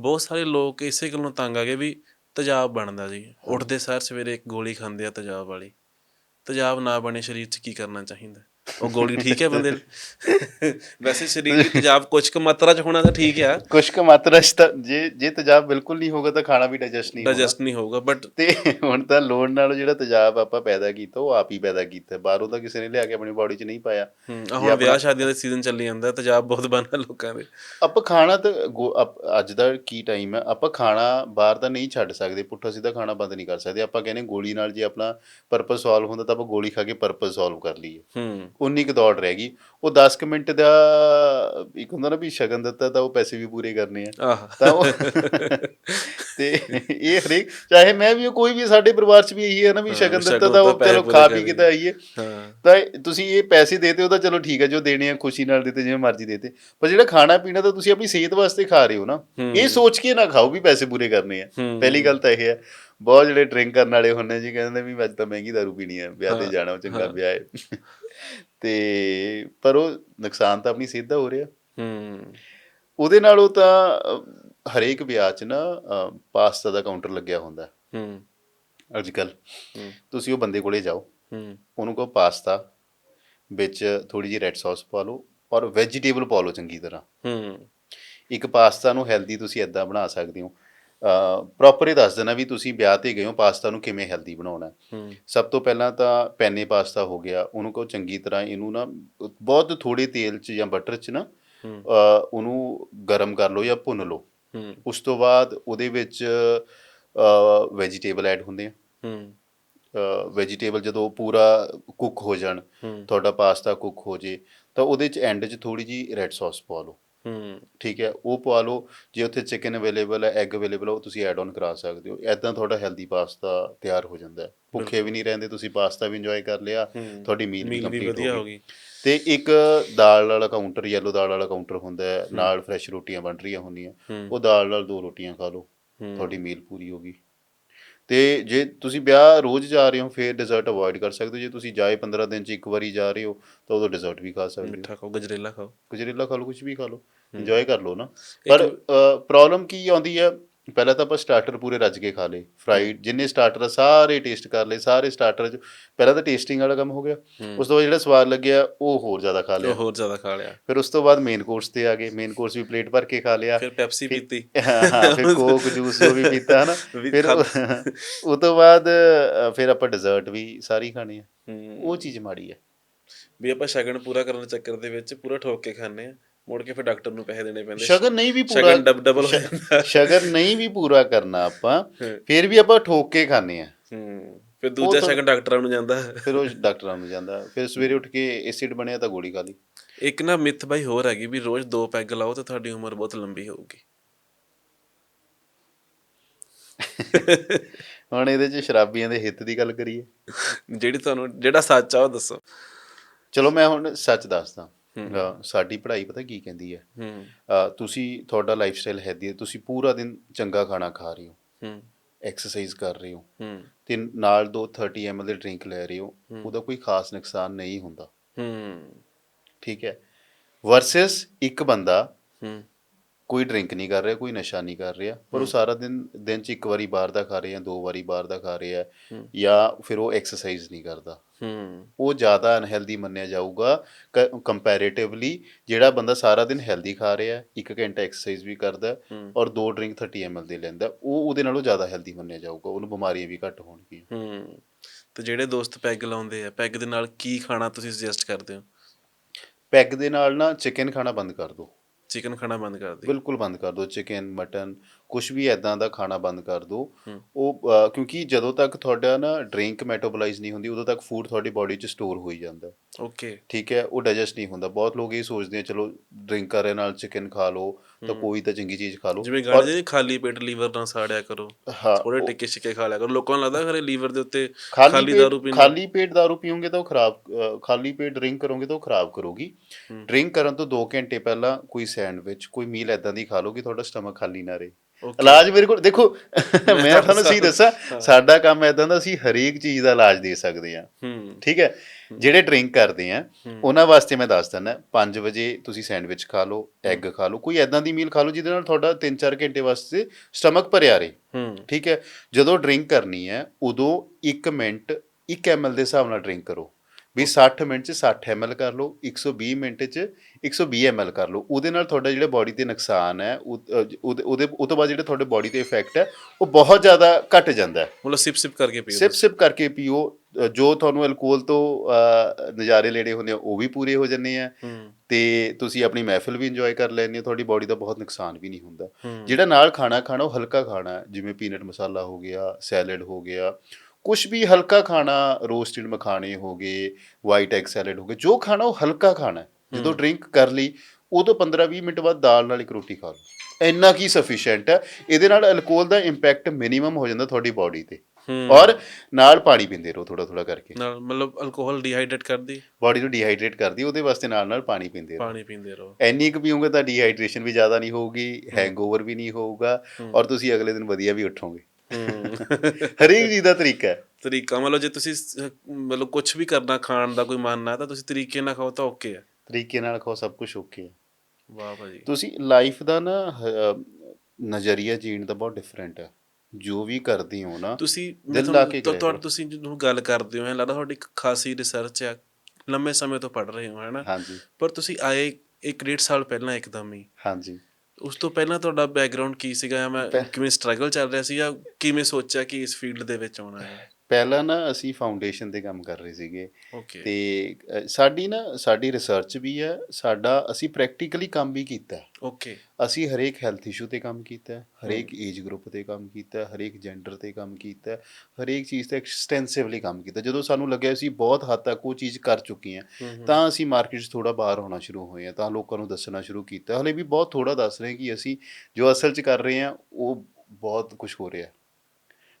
ਬਹੁਤ ਸਾਰੇ ਲੋਕ ਇਸੇ ਗੱਲੋਂ ਤੰਗ ਆ ਗਏ ਵੀ ਤੇਜ਼ਾਬ ਬਣਦਾ ਜੀ ਉੱਠਦੇ ਸਾਰ ਸਵੇਰੇ ਇੱਕ ਗੋਲੀ ਖਾਂਦੇ ਆ ਤੇਜ਼ਾਬ ਵਾਲੀ। ਤੇਜ਼ਾਬ ਨਾ ਬਣੇ ਸਰੀਰ 'ਚ ਕੀ ਕਰਨਾ ਚਾਹੀਦਾ? ਉਹ ਗੋਲੀ ਠੀਕ ਹੈ ਬੰਦੇ ਲਈ? ਵੈਸੇ ਸਰੀਰ ਦੀ ਤੇਜ਼ਾਬ ਕੁਝ ਕੁ ਮਾਤਰਾ 'ਚ ਹੋਣਾ ਤਾਂ ਠੀਕ ਆ। ਕੁਛ ਕੁ ਮਾਤਰਾ ਚ ਤਾਂ ਜੇ ਜੇ ਤੇਜ਼ਾਬ ਬਿਲਕੁਲ ਨਹੀਂ ਹੋਗਾ ਤਾਂ ਖਾਣਾ ਵੀ ਡਾਈਜੈਸਟ ਨਹੀਂ ਹੋਗਾ ਡਾਈਜੈਸਟ ਨਹੀਂ ਹੋਊਗਾ ਬਟ ਤੇ ਹੁਣ ਤਾਂ ਲੋੜ ਨਾਲ ਜਿਹੜਾ ਤੇਜ਼ਾਬ ਆਪਾਂ ਪੈਦਾ ਕੀਤਾ ਉਹ ਆਪ ਹੀ ਪੈਦਾ ਕੀਤਾ ਬਾਹਰੋਂ ਤਾਂ ਕਿਸੇ ਨੇ ਲਿਆ ਕੇ ਆਪਣੀ ਬਾਡੀ 'ਚ ਨਹੀਂ ਪਾਇਆ। ਹੁਣ ਵਿਆਹ ਸ਼ਾਦੀਆਂ ਦੇ ਸੀਜ਼ਨ ਚੱਲੀ ਜਾਂਦਾ ਤੇਜ਼ਾਬ ਬਹੁਤ ਬਣਦਾ ਲੋਕਾਂ ਦੇ। ਆਪਾਂ ਖਾਣਾ ਤਾਂ ਅੱਜ ਦਾ ਕੀ ਟਾਈਮ ਹੈ? ਆਪਾਂ ਖਾਣਾ ਬਾਹਰ ਦਾ ਨਹੀਂ ਛੱਡ ਸਕਦੇ ਪੁੱਠਾ ਸਿੱਧਾ ਖਾਣਾ ਬੰਦ ਨਹੀਂ ਕਰ ਸਕਦੇ। ਆਪਾਂ ਕਹਿੰਦੇ ਗੋਲੀ ਨਾਲ ਜੇ ਆਪਣਾ ਪਰਪਸ ਸੋਲਵ ਹੁੰਦਾ ਤਾਂ ਆਪਾਂ ਗੋਲੀ ਖਾ ਕੇ ਪਰਪਸ ਸੋਲਵ ਕਰ ਲਈਏ। ਹੂੰ। ਉਨੀ ਕੁ ਦੌੜ ਰਹਿ ਗਈ। ਉਹ 10 ਕੁ ਮਿੰਟ ਦਾ ਇੱਕ ਹੁੰਦਾ ਨਾ ਵੀ ਸ਼ਗਨ ਦਿੱਤਾ ਤਾਂ ਉਹ ਪੈਸੇ ਵੀ ਪੂਰੇ ਕਰਨੇ ਆ। ਤਾਂ ਤੇ ਇਹ ਹਰੇਕ ਚਾਹੇ ਮੈਂ ਵੀ ਕੋਈ ਵੀ ਸਾਡੇ ਪਰਿਵਾਰ 'ਚ ਵੀ ਇਹੀ ਹੈ ਨਾ ਵੀ ਸ਼ਗਨ ਦਿੱਤਾ ਤਾਂ ਉਹ ਚਲੋ ਖਾ ਪੀ ਕੇ। ਤਾਂ ਆਈਏ। ਤਾਂ ਤੁਸੀਂ ਇਹ ਪੈਸੇ ਦੇਤੇ ਉਹ ਤਾਂ ਚਲੋ ਠੀਕ ਹੈ ਜੋ ਦੇਣੇ ਆ ਖੁਸ਼ੀ ਨਾਲ ਦਿੱਤੇ ਜਿਵੇਂ ਮਰਜ਼ੀ ਦੇਤੇ ਪਰ ਜਿਹੜਾ ਖਾਣਾ ਪੀਣਾ ਤਾਂ ਤੁਸੀਂ ਆਪਣੀ ਸਿਹਤ ਵਾਸਤੇ ਖਾ ਰਹੇ ਹੋ ਨਾ। ਇਹ ਸੋਚ ਕੇ ਨਾ ਖਾਓ ਵੀ ਪੈਸੇ ਪੂਰੇ ਕਰਨੇ ਆ। ਪਹਿਲੀ ਗੱਲ ਤਾਂ ਇਹ ਹੈ ਬਹੁਤ ਜਿਹੜੇ ਡਰਿੰਕ ਕਰਨ ਵਾਲੇ ਹੁੰਦੇ ਜੀ ਕਹਿੰਦੇ ਵੀ ਅੱਜ ਤਾਂ ਮਹਿੰਗੀ ਦਾਰੂ ਪੀਣੀ ਹੈ ਵਿਆਹ ਤੇ ਜਾਣਾ ਚੰਗਾ। ਵਿਆਹ ਹੈ। ਤੇ ਪਰ ਉਹ ਨੁਕਸਾਨ ਤਾਂ ਆਪਣੀ ਸਿਹਤ ਦਾ ਹੋ ਰਿਹਾ। ਹੂੰ। ਉਹਦੇ ਨਾਲੋਂ ਤਾਂ ਅ, ਹਰੇਕ ਵਿਆਹ 'ਚ ਨਾ ਪਾਸਤਾ ਦਾ ਕਾਊਂਟਰ ਲੱਗਿਆ ਹੁੰਦਾ। ਹੂੰ। ਅੱਜ ਕੱਲ ਤੁਸੀਂ ਉਹ ਬੰਦੇ ਕੋਲੇ ਜਾਓ। ਹੂੰ। ਉਹਨੂੰ ਕਹੋ ਪਾਸਤਾ ਵਿੱਚ ਥੋੜੀ ਜਿਹੀ ਰੈੱਡ ਸੌਸ ਪਾ ਲਓ ਔਰ ਵੈਜੀਟੇਬਲ ਪਾ ਲਓ ਚੰਗੀ ਤਰ੍ਹਾਂ। ਹੂੰ। ਇੱਕ ਪਾਸਤਾ ਨੂੰ ਹੈਲਦੀ ਤੁਸੀਂ ਐਦਾਂ ਬਣਾ ਸਕਦੇ ਹੋ। ਪ੍ਰੋਪਰ ਇਹ ਦੱਸ ਦੇਣਾ ਵੀ ਤੁਸੀਂ ਵਿਆਹ ਤੇ ਗਏ ਹੋ ਪਾਸਤਾ ਨੂੰ ਕਿਵੇਂ ਹੈਲਦੀ ਬਣਾਉਣਾ ਹੈ। ਹੂੰ। ਸਭ ਤੋਂ ਪਹਿਲਾਂ ਤਾਂ ਪੈਨੇ ਪਾਸਤਾ ਹੋ ਗਿਆ ਉਹਨੂੰ ਕਹੋ ਚੰਗੀ ਤਰ੍ਹਾਂ ਇਹਨੂੰ ਨਾ ਬਹੁਤ ਥੋੜੇ ਤੇਲ 'ਚ ਜਾਂ ਬਟਰ 'ਚ ਨਾ ਹੂੰ। ਉਹਨੂੰ ਗਰਮ ਕਰ ਲਓ ਜਾਂ ਭੁੰਨ ਲਓ। ਹੂੰ। ਉਸ ਤੋਂ ਬਾਅਦ ਉਹਦੇ ਵਿੱਚ ਵੈਜੀਟੇਬਲ ਐਡ ਹੁੰਦੇ ਆ। ਹੂੰ। ਵੈਜੀਟੇਬਲ ਜਦੋਂ ਪੂਰਾ ਕੁੱਕ ਹੋ ਜਾਣ ਹੂੰ। ਤੁਹਾਡਾ ਪਾਸਤਾ ਕੁੱਕ ਹੋ ਜੇ ਤਾਂ ਉਹਦੇ ਚ ਐਂਡ 'ਚ ਥੋੜੀ ਜੀ ਰੈੱਡ ਸੌਸ ਪਾ ਲਓ। ਹੂੰ। ਠੀਕ ਹੈ ਉਹ ਪਾ ਲਓ ਜੇ ਉੱਥੇ ਚਿਕਨ ਅਵੇਲੇਬਲ ਹੈ ਐਗ ਅਵੇਲੇਬਲ ਹੈ ਉਹ ਤੁਸੀਂ ਐਡ ਆਨ ਕਰਾ ਸਕਦੇ ਹੋ। ਐਦਾਂ ਤੁਹਾਡਾ ਹੈਲਦੀ ਪਾਸਤਾ ਤਿਆਰ ਹੋ ਜਾਂਦਾ ਹੈ। ਭੁੱਖੇ ਵੀ ਨਹੀਂ ਰਹਿੰਦੇ ਤੁਸੀਂ ਪਾਸਤਾ ਵੀ ਇੰਜੋਏ ਕਰ ਲਿਆ। ਤੁਹਾਡੀ ਮੀਲ ਵੀ ਕੰਪਲੀਟ ਹੋ ਗਈ। ਤੇ ਇੱਕ ਦਾਲ ਵਾਲਾ ਕਾਊਂਟਰ ਯੈਲੋ ਦਾਲ ਵਾਲਾ ਕਾਊਂਟਰ ਹੁੰਦਾ ਹੈ ਨਾਲ ਫਰੈਸ਼ ਰੋਟੀਆਂ ਬਣ ਰਹੀਆਂ ਹੁੰਦੀਆਂ ਉਹ ਦਾਲ ਨਾਲ ਦੋ ਰੋਟੀਆਂ ਖਾ ਲਓ। ਤੁਹਾਡੀ ਮੀਲ ਪੂਰੀ ਹੋ ਗਈ। ਤੇ ਜੇ ਤੁਸੀਂ ਵਿਆਹ ਰੋਜ਼ ਜਾ ਰਹੇ ਹੋ ਫਿਰ ਡਿਜ਼ਰਟ ਅਵੋਇਡ ਕਰ ਸਕਦੇ ਹੋ। ਜੇ ਤੁਸੀਂ ਜਾਏ 15 ਦਿਨ ਚ ਇੱਕ ਵਾਰੀ ਜਾ ਰਹੇ ਹੋ ਤਾਂ ਉਦੋਂ ਡਿਜ਼ਰਟ ਵੀ ਖਾ ਸਕਦੇ ਹੋ। ਮਿੱਠਾ ਖਾਓ ਗਜਰੇਲਾ ਖਾਓ। ਗਜਰੇਲਾ ਖਾ ਲਓ ਕੁਝ ਵੀ ਖਾ ਲਓ। ਇੰਜੋਏ ਕਰ ਲਓ ਨਾ। ਪਰ ਪ੍ਰੋਬਲਮ ਕੀ ਆਉਂਦੀ ਹੈ? ਪਹਿਲਾਂ ਤਾਂ ਆਪਾਂ ਸਟਾਰਟਰ ਪੂਰੇ ਰੱਜ ਕੇ ਖਾ ਲਏ ਫਰਾਈਡ ਜਿੰਨੇ ਸਟਾਰਟਰ ਆ ਸਾਰੇ ਟੇਸਟ ਕਰ ਲਏ ਸਾਰੇ ਸਟਾਰਟਰ ਚ ਪਹਿਲਾਂ ਤਾਂ ਟੇਸਟਿੰਗ ਵਾਲਾ ਕੰਮ ਹੋ ਗਿਆ ਉਸ ਤੋਂ ਬਾਅਦ ਜਿਹੜਾ ਸਵਾਦ ਲੱਗਿਆ ਉਹ ਹੋਰ ਜ਼ਿਆਦਾ ਖਾ ਉਹ ਲਿਆ ਹੋਰ ਜ਼ਿਆਦਾ ਖਾ ਲਿਆ। ਫਿਰ ਉਸ ਤੋਂ ਬਾਅਦ ਮੇਨ ਕੋਰਸ ਤੇ ਆ ਗਏ ਮੇਨ ਕੋਰਸ ਵੀ ਪਲੇਟ ਭਰ ਕੇ ਖਾ ਲਿਆ। ਫਿਰ ਪੈਪਸੀ ਪੀਤੀ। ਹਾਂ ਫਿਰ ਕੋਕ ਜੂਸ ਜੋ ਵੀ ਪੀਤਾ ਹਨਾ। ਫਿਰ ਉਹ- ਉਹ ਤੋਂ ਬਾਅਦ ਫਿਰ ਆਪਾਂ ਡਿਜ਼ਰਟ ਵੀ ਸਾਰੀ ਖਾਣੀ ਆ। ਉਹ ਚੀਜ਼ ਮਾੜੀ ਹੈ ਵੀ ਆਪਾਂ ਸ਼ਗਨ ਪੂਰਾ ਕਰਨ ਦੇ ਚੱਕਰ ਦੇ ਵਿੱਚ ਪੂਰਾ ਠੋਕ ਕੇ ਖਾਂਦੇ ਆ। ਮੁੜ ਕੇ ਫਿਰ ਡਾਕਟਰ ਨੂੰ ਪੈਸੇ ਦੇਣੇ ਪੈਂਦੇ। ਸ਼ਗਨ ਨਹੀਂ ਵੀ ਪੂਰਾ ਸ਼ਗਨ ਡਬ ਡਬਲ ਹੋ ਜਾਂਦਾ। ਸ਼ਗਨ ਨਹੀਂ ਵੀ ਪੂਰਾ ਕਰਨਾ ਆਪਾਂ। ਫਿਰ ਵੀ ਆਪਾਂ ਠੋਕ ਕੇ ਖਾਂਦੇ ਆ ਹੂੰ ਫਿਰ ਦੂਜਾ ਸ਼ਗਨ ਡਾਕਟਰਾਂ ਨੂੰ ਜਾਂਦਾ। ਫਿਰ ਉਹ ਡਾਕਟਰਾਂ ਨੂੰ ਜਾਂਦਾ। ਫਿਰ ਸਵੇਰੇ ਉੱਠ ਕੇ ਐਸਿਡ ਬਣਿਆ ਤਾਂ ਗੋਲੀ ਖਾ ਲਈ। ਇੱਕ ਨਾ ਮਿੱਥ ਬਾਈ ਹੋਰ ਹੈਗੀ ਵੀ ਰੋਜ਼ ਦੋ ਪੈਗ ਲਾਓ ਤੇ ਤੁਹਾਡੀ ਉਮਰ ਬਹੁਤ ਲੰਬੀ ਹੋਊਗੀ। ਹੁਣ ਇਹਦੇ 'ਚ ਸ਼ਰਾਬੀਆਂ ਦੇ ਹਿੱਤ ਦੀ ਗੱਲ ਕਰੀਏ। ਜਿਹੜੀ ਤੁਹਾਨੂੰ ਜਿਹੜਾ ਸੱਚ ਆ ਉਹ ਦੱਸੋ। ਚਲੋ ਮੈਂ ਹੁਣ ਸੱਚ ਦੱਸਦਾ। ਸਾਡੀ ਪੜ੍ਹਾਈ ਪਤਾ ਕੀ ਕਹਿੰਦੀ ਹੈ? ਤੁਸੀਂ ਤੁਹਾਡਾ ਲਾਈਫ ਸਟਾਈਲ ਹੈਦੀ ਹੈ ਤੁਸੀਂ ਪੂਰਾ ਦਿਨ ਚੰਗਾ ਖਾਣਾ ਖਾ ਰਹੇ ਹੋ। ਐਕਸਰਸਾਈਜ਼ ਕਰ ਰਹੇ ਹੋ। ਤੇ ਨਾਲ ਦੋ 30 ml ਦੇ ਡਰਿੰਕ ਲੈ ਰਹੇ ਹੋ ਉਹਦਾ ਕੋਈ ਖਾਸ ਨੁਕਸਾਨ ਨਹੀਂ ਹੁੰਦਾ। ਠੀਕ ਹੈ? ਵਰਸਸ ਇੱਕ ਬੰਦਾ ਕੋਈ ਡਰਿੰਕ ਨਹੀਂ ਕਰ ਰਿਹਾ ਕੋਈ ਨਸ਼ਾ ਨਹੀਂ ਕਰ ਰਿਹਾ ਪਰ ਉਹ ਸਾਰਾ ਦਿਨ ਦਿਨ ਚ ਇੱਕ ਵਾਰੀ ਬਾਹਰ ਦਾ ਖਾ ਰਿਹਾ ਦੋ ਵਾਰੀ ਬਾਹਰ ਦਾ ਖਾ ਰਿਹਾ ਜਾਂ ਫਿਰ ਉਹ ਐਕਸਰਸਾਈਜ਼ ਨਹੀਂ ਕਰਦਾ। ਹੂੰ। ਉਹ ਜ਼ਿਆਦਾ ਅਨਹੈਲਦੀ ਮੰਨਿਆ ਜਾਊਗਾ ਕੰਪੈਰੀਟਿਵਲੀ ਜਿਹੜਾ ਬੰਦਾ ਸਾਰਾ ਦਿਨ ਹੈਲਦੀ ਖਾ ਰਿਹਾ ਇੱਕ ਘੰਟਾ ਐਕਸਰਸਾਈਜ਼ ਵੀ ਕਰਦਾ। ਔਰ ਦੋ ਡਰਿੰਕ 30 ml ਦੇ ਲੈਂਦਾ ਉਹ ਉਹਦੇ ਨਾਲੋਂ ਜ਼ਿਆਦਾ ਹੈਲਦੀ ਮੰਨਿਆ ਜਾਊਗਾ ਉਹਨੂੰ ਬਿਮਾਰੀਆਂ ਵੀ ਘੱਟ ਹੋਣਗੀਆਂ। ਹੂੰ। ਤੇ ਜਿਹੜੇ ਦੋਸਤ ਪੈਗ ਲਾਉਂਦੇ ਆ ਪੈਗ ਦੇ ਨਾਲ ਕੀ ਖਾਣਾ ਤੁਸੀਂ ਸੁਜੈਸਟ ਕਰਦੇ ਹੋ? ਪੈਗ ਦੇ ਨਾਲ ਨਾ ਚਿਕਨ ਖਾਣਾ ਬੰਦ ਕਰ ਦਿਓ ਚਿਕਨ ਖਾਣਾ ਬੰਦ ਕਰ ਦਿਓ ਬਿਲਕੁਲ ਬੰਦ ਕਰ ਦਿਓ ਚਿਕਨ ਮਟਨ ਕੁਝ ਵੀ ਐਦਾਂ ਦਾ ਖਾਣਾ ਬੰਦ ਕਰ ਦਿਓ ਉਹ ਅ, ਕਿਉਂਕਿ ਜਦੋਂ ਤੱਕ ਤੁਹਾਡਾ ਨਾ ਡਰਿੰਕ ਮੈਟਾਬੋਲਾਈਜ਼ ਨਹੀਂ ਹੁੰਦੀ ਉਦੋਂ ਤੱਕ ਫੂਡ ਤੁਹਾਡੀ ਬਾਡੀ 'ਚ ਸਟੋਰ ਹੋਈ ਜਾਂਦਾ। ਓਕੇ ਠੀਕ ਹੈ ਉਹ ਡਾਈਜੈਸਟ ਨਹੀਂ ਹੁੰਦਾ। ਬਹੁਤ ਲੋਕ ਇਹ ਸੋਚਦੇ ਆ ਚਲੋ ਡਰਿੰਕ ਕਰ ਨਾਲ ਚਿਕਨ ਖਾ ਲਓ ਤਾਂ ਕੋਈ ਤਾਂ ਚੰਗੀ ਚੀਜ਼ ਖਾ ਲਓ। ਜਿਵੇਂ ਗਾਣੇ ਦੇ ਖਾਲੀ ਪੇਟ ਲੀਵਰ ਨਾ ਸਾੜਿਆ ਕਰੋ। ਹਾਂ ਥੋੜੇ ਟਿੱਕੇ ਛਿੱਕੇ ਖਾ ਲਿਆ ਕਰੋ। ਲੋਕਾਂ ਨੂੰ ਲੱਗਦਾ ਖਰੇ ਲੀਵਰ ਦੇ ਉੱਤੇ ਖਾਲੀ ਖਾਲੀ ਪੇਟ ਦਾਰੂ ਪੀਣਾ। ਖਾਲੀ ਪੇਟ ਦਾਰੂ ਪੀਓਗੇ ਤਾਂ ਉਹ ਖਰਾਬ ਅ, ਖਾਲੀ ਪੇਟ ਡਰਿੰਕ ਕਰੋਗੇ ਤਾਂ ਉਹ ਖਰਾਬ ਕਰੂਗੀ। ਡਰਿੰਕ ਕਰਨ ਤੋਂ 2 ਘੰਟੇ ਪਹਿਲਾਂ ਕੋਈ ਸੈਂਡਵਿਚ ਕੋਈ ਮੀਲ ਐਦਾਂ ਦੀ ਖਾ ਲਓ ਕਿ ਤੁਹਾਡਾ ਸਟਮਕ ਖਾਲੀ ਨਾ ਰਹੇ. ਇਲਾਜ ਮੇਰੇ ਕੋਲ ਦੇਖੋ ਮੈਂ ਤੁਹਾਨੂੰ ਸਹੀ ਦੱਸਾਂ। ਸਾਡਾ ਕੰਮ ਐਦਾਂ ਦਾ ਅਸੀਂ ਹਰੇਕ ਚੀਜ਼ ਦਾ ਇਲਾਜ ਦੇ ਸਕਦੇ ਹਾਂ। ਹੂੰ। ਠੀਕ ਹੈ? ਜਿਹੜੇ ਡਰਿੰਕ ਕਰਦੇ ਆ। ਉਹਨਾਂ ਵਾਸਤੇ ਮੈਂ ਦੱਸ ਦਿੰਦਾ 5 ਵਜੇ ਤੁਸੀਂ ਸੈਂਡਵਿਚ ਖਾ ਲਓ ਐਗ ਖਾ ਲਓ ਕੋਈ ਐਦਾਂ ਦੀ ਮੀਲ ਖਾ ਲਓ ਜਿਹਦੇ ਨਾਲ ਤੁਹਾਡਾ 3-4 ਘੰਟੇ ਵਾਸਤੇ ਸਟਮਕ ਭਰਿਆ ਰਹੇ। ਠੀਕ ਹੈ? ਜਦੋਂ ਡਰਿੰਕ ਕਰਨੀ ਹੈ ਉਦੋਂ 1 ਮਿੰਟ 1 ml ਦੇ ਹਿਸਾਬ ਨਾਲ ਡਰਿੰਕ ਕਰੋ। ਵੀ 60 ਮਿੰਟ ਚ 60 ml ਕਰ ਲਓ 120 ਮਿੰਟ ਚ 120 ml ਕਰ ਲਓ। ਉਹਦੇ ਨਾਲ ਤੁਹਾਡਾ ਜਿਹੜਾ ਬਾਡੀ ਤੇ ਨੁਕਸਾਨ ਹੈ ਉਹਦੇ ਉਹਦੇ ਉਹ ਤੋਂ ਬਾਅਦ ਜਿਹੜੇ ਤੁਹਾਡੇ ਬਾਡੀ ਤੇ ਇਫੈਕਟ ਹੈ ਉਹ ਬਹੁਤ ਜ਼ਿਆਦਾ ਘਟ ਜਾਂਦਾ ਹੈ। ਮਤਲਬ ਸਿਪ ਸਿਪ ਕਰਕੇ ਪੀਓ ਸਿਪ ਸਿਪ ਕਰਕੇ ਪੀਓ ਜੋ ਤੁਹਾਨੂੰ ਅਲਕੋਹਲ ਤੋਂ ਨਜ਼ਾਰੇ ਲੈਣੇ ਹੁੰਦੇ ਆ ਉਹ ਵੀ ਪੂਰੇ ਹੋ ਜੰਨੇ ਆ। ਤੇ ਤੁਸੀਂ ਆਪਣੀ ਮਹਿਫਿਲ ਵੀ ਇੰਜੋਏ ਕਰ ਹੋ ਤੁਹਾਡੀ ਬਾਡੀ ਦਾ ਬਹੁਤ ਨੁਕਸਾਨ ਵੀ ਨਹੀਂ ਹੁੰਦਾ। ਜਿਹੜਾ ਨਾਲ ਖਾਣਾ ਖਾਣਾ ਉਹ ਹਲਕਾ ਖਾਣਾ ਜਿਵੇਂ ਪੀਨਟ ਮਸਾਲਾ ਹੋ ਗਿਆ ਸੈਲਡ ਹੋ ਗਿਆ ਕੁਝ ਵੀ ਹਲਕਾ ਖਾਣਾ ਰੋਸਟਡ ਮਖਾਣੇ ਹੋ ਗਏ ਵਾਈਟ ਐਗ ਸੈਲਡ ਹੋ ਗਏ ਜੋ ਖਾਣਾ ਉਹ ਹਲਕਾ ਖਾਣਾ ਹੈ। ਜਦੋਂ ਡਰਿੰਕ ਕਰ ਲਈ ਉਦੋਂ 15-20 ਮਿੰਟ ਬਾਅਦ ਦਾਲ ਨਾਲ ਇੱਕ ਰੋਟੀ ਖਾ ਲਓ। ਇੰਨਾ ਕੀ ਸਫੀਸ਼ੀਐਂਟ ਹੈ ਇਹਦੇ ਨਾਲ ਅਲਕੋਹਲ ਦਾ ਇੰਪੈਕਟ ਮਿਨੀਮਮ ਹੋ ਜਾਂਦਾ ਤੁਹਾਡੀ ਬਾਡੀ ਤੇ। ਹੂੰ। ਔਰ ਨਾਲ ਪਾਣੀ ਪੀਂਦੇ ਰਹੋ ਥੋੜਾ ਥੋੜਾ ਕਰਕੇ। ਨਾਲ ਮਤਲਬ ਅਲਕੋਹਲ ਡੀਹਾਈਡਰੇਟ ਕਰਦੀ ਬਾਡੀ ਨੂੰ ਡੀਹਾਈਡਰੇਟ ਕਰਦੀ ਉਹਦੇ ਵਾਸਤੇ ਨਾਲ ਨਾਲ ਪਾਣੀ ਪੀਂਦੇ ਰਹੋ। ਪਾਣੀ ਪੀਂਦੇ ਰਹੋ। ਐਨੀ ਕੁ ਪੀਓਗੇ ਤਾਂ ਡੀਹਾਈਡਰੇਸ਼ਨ ਵੀ ਜ਼ਿਆਦਾ ਨਹੀਂ ਹੋਊਗੀ ਹੈਂਗਓਵਰ ਵੀ ਨਹੀਂ ਹੋਊਗਾ ਔਰ ਤੁਸੀਂ ਅਗਲੇ ਦਿਨ ਵਧੀਆ ਵੀ ਉੱਠੋਗੇ। ਹਰੇਕ ਚੀਜ਼ ਦਾ ਤਰੀਕਾ ਹੈ। ਤਰੀਕਾ ਮਤਲਬ ਜੇ ਤੁਸੀਂ ਮਤਲਬ ਕੁਝ ਵੀ ਕਰਨਾ ਖਾਣ ਦਾ ਕੋਈ ਮਨ ਆ ਤਾਂ ਤੁਸੀਂ ਤਰੀਕੇ ਨਾਲ ਖਾਓ ਤਾਂ ਓਕੇ ਆ ਤਰੀਕੇ ਨਾਲ ਖਾਓ ਸਭ ਕੁਝ ਓਕੇ ਹੈ। ਵਾਹ ਭਾਜੀ। ਤੁਸੀਂ ਲਾਈਫ ਦਾ ਨਾ ਹ- ਨਜ਼ਰੀਆ ਜੀਣ ਦਾ ਬਹੁਤ ਡਿਫਰੈਂਟ ਹੈ। ਜੋ ਵੀ ਕਰਦੇ ਹੋ ਨਾ ਤੁਸੀਂ ਦਿਲ ਲਾ ਤੁਹਾਨੂੰ- ਕੇ ਤੁਹਾ- ਕਰਿਆ ਤੁਹਾ- ਕਰੋ। ਤੁਸੀਂ ਜਦੋਂ ਗੱਲ ਕਰਦੇ ਹੋ ਐਂ ਲੱਗਦਾ ਤੁਹਾਡੀ ਇੱਕ ਖਾਸੀ ਰਿਸਰਚ ਆ ਲੰਮੇ ਸਮੇਂ ਤੋਂ ਪੜ ਰਹੇ ਹੋ ਹੈਨਾ ਹਾਂਜੀ। ਪਰ ਤੁਸੀਂ ਆਏ ਇੱਕ ਡੇਢ ਸਾਲ ਪਹਿਲਾਂ ਇੱਕਦਮ ਹੀ। ਹਾਂਜੀ। ਉਸ ਤੋਂ ਪਹਿਲਾਂ ਤੁਹਾਡਾ ਬੈਕਗ੍ਰਾਉਂਡ ਕੀ ਸੀਗਾ ਜਾਂ ਮੈਂ ਕਿਵੇਂ ਸਟਰਗਲ ਚੱਲ ਰਿਹਾ ਸੀ ਜਾਂ ਕਿਵੇਂ ਸੋਚਿਆ ਕਿ ਇਸ ਫੀਲਡ ਦੇ ਵਿੱਚ ਆਉਣਾ ਹੈ? ਪਹਿਲਾਂ ਨਾ ਅਸੀਂ ਫਾਊਂਡੇਸ਼ਨ ਤੇ ਕੰਮ ਕਰ ਰਹੇ ਸੀਗੇ ਓਕੇ ਤੇ ਅ, ਸਾਡੀ ਨਾ ਸਾਡੀ ਰਿਸਰਚ ਵੀ ਹੈ ਸਾਡਾ ਅਸੀਂ ਪ੍ਰੈਕਟੀਕਲੀ ਕੰਮ ਵੀ ਕੀਤਾ ਹੈ। ਓਕੇ ਅਸੀਂ ਹਰੇਕ ਹੈਲਥ ਇਸ਼ੂ ਤੇ ਕੰਮ ਕੀਤਾ ਹੈ, ਹਰੇਕ ਏਜ ਗਰੁੱਪ ਤੇ ਕੰਮ ਕੀਤਾ ਹੈ, ਹਰੇਕ ਜੈਂਡਰ ਤੇ ਕੰਮ ਕੀਤਾ ਹੈ, ਹਰੇਕ ਚੀਜ਼ ਤੇ ਐਕਸਟੈਂਸਿਵਲੀ ਕੰਮ ਕੀਤਾ ਜਦੋਂ ਸਾਨੂੰ ਲੱਗਿਆ ਅਸੀਂ ਬਹੁਤ ਹੱਦ ਤੱਕ ਉਹ ਚੀਜ਼ ਕਰ ਚੁੱਕੇ ਹਾਂ ਤਾਂ ਅਸੀਂ ਮਾਰਕੀਟ 'ਚ ਥੋੜਾ ਬਾਹਰ ਹੋਣਾ ਸ਼ੁਰੂ ਹੋਏ ਹਾਂ ਤਾਂ ਲੋਕਾਂ ਨੂੰ ਦੱਸਣਾ ਸ਼ੁਰੂ ਕੀਤਾ। ਹਲੇ ਵੀ ਬਹੁਤ ਥੋੜਾ ਦੱਸ ਰਹੇ ਕਿ ਅਸੀਂ ਜੋ ਅਸਲ 'ਚ ਕਰ ਰਹੇ ਹਾਂ ਉਹ ਬਹੁਤ ਕੁਝ ਹੋ ਰਿਹਾ ਹੈ।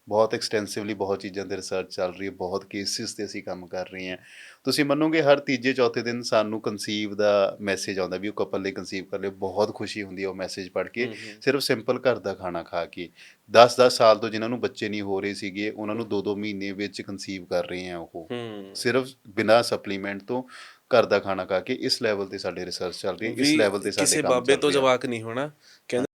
ਬਹੁਤ ਐਕਸਟੈਂਸਿਵਲੀ ਬਹੁਤ ਚੀਜ਼ਾਂ ਤੇ ਰਿਸਰਚ ਚੱਲ ਰਹੀ ਹੈ ਬਹੁਤ ਕੇਸਿਸ ਤੇ ਅਸੀਂ ਕੰਮ ਕਰ ਰਹੇ ਹਾਂ। ਤੁਸੀਂ ਮੰਨੋਗੇ ਹਰ ਤੀਜੇ ਚੌਥੇ ਦਿਨ ਸਾਨੂੰ ਕਨਸੀਵ ਦਾ ਮੈਸੇਜ ਆਉਂਦਾ ਵੀ ਉਹ ਕਪਲ ਨੇ ਕਨਸੀਵ ਕਰ ਲਿਆ ਬਹੁਤ ਖੁਸ਼ੀ ਹੁੰਦੀ ਹੈ ਉਹ ਮੈਸੇਜ ਪੜ੍ਹ ਕੇ। ਸਿਰਫ ਸਿੰਪਲ ਘਰ ਦਾ ਖਾਣਾ ਖਾ ਕੇ। 10-10 ਸਾਲ ਤੋਂ ਜਿਨ੍ਹਾਂ ਨੂੰ ਬੱਚੇ ਨਹੀਂ ਹੋ ਰਹੇ ਸੀਗੇ ਉਹਨਾਂ ਨੂੰ 2-2 ਮਹੀਨੇ ਵਿੱਚ ਕਨਸੀਵ ਕਰ ਰਹੇ ਆ ਉਹ। ਸਿਰਫ ਬਿਨਾਂ ਸਪਲੀਮੈਂਟ ਤੋਂ ਘਰ ਦਾ ਖਾਣਾ ਖਾ ਕੇ ਇਸ ਲੈਵਲ ਤੇ ਸਾਡੇ ਰਿਸਰਚ ਚੱਲ ਰਹੀ ਹੈ ਇਸ ਲੈਵਲ ਤੇ ਸਾਡੇ ਕਿਸੇ ਕੰਮ ਬਾਬੇ ਚੱਲ ਤੋਂ। ਜਵਾਕ ਨਹੀਂ ਹੋਣਾ ਕਹਿੰਦੇ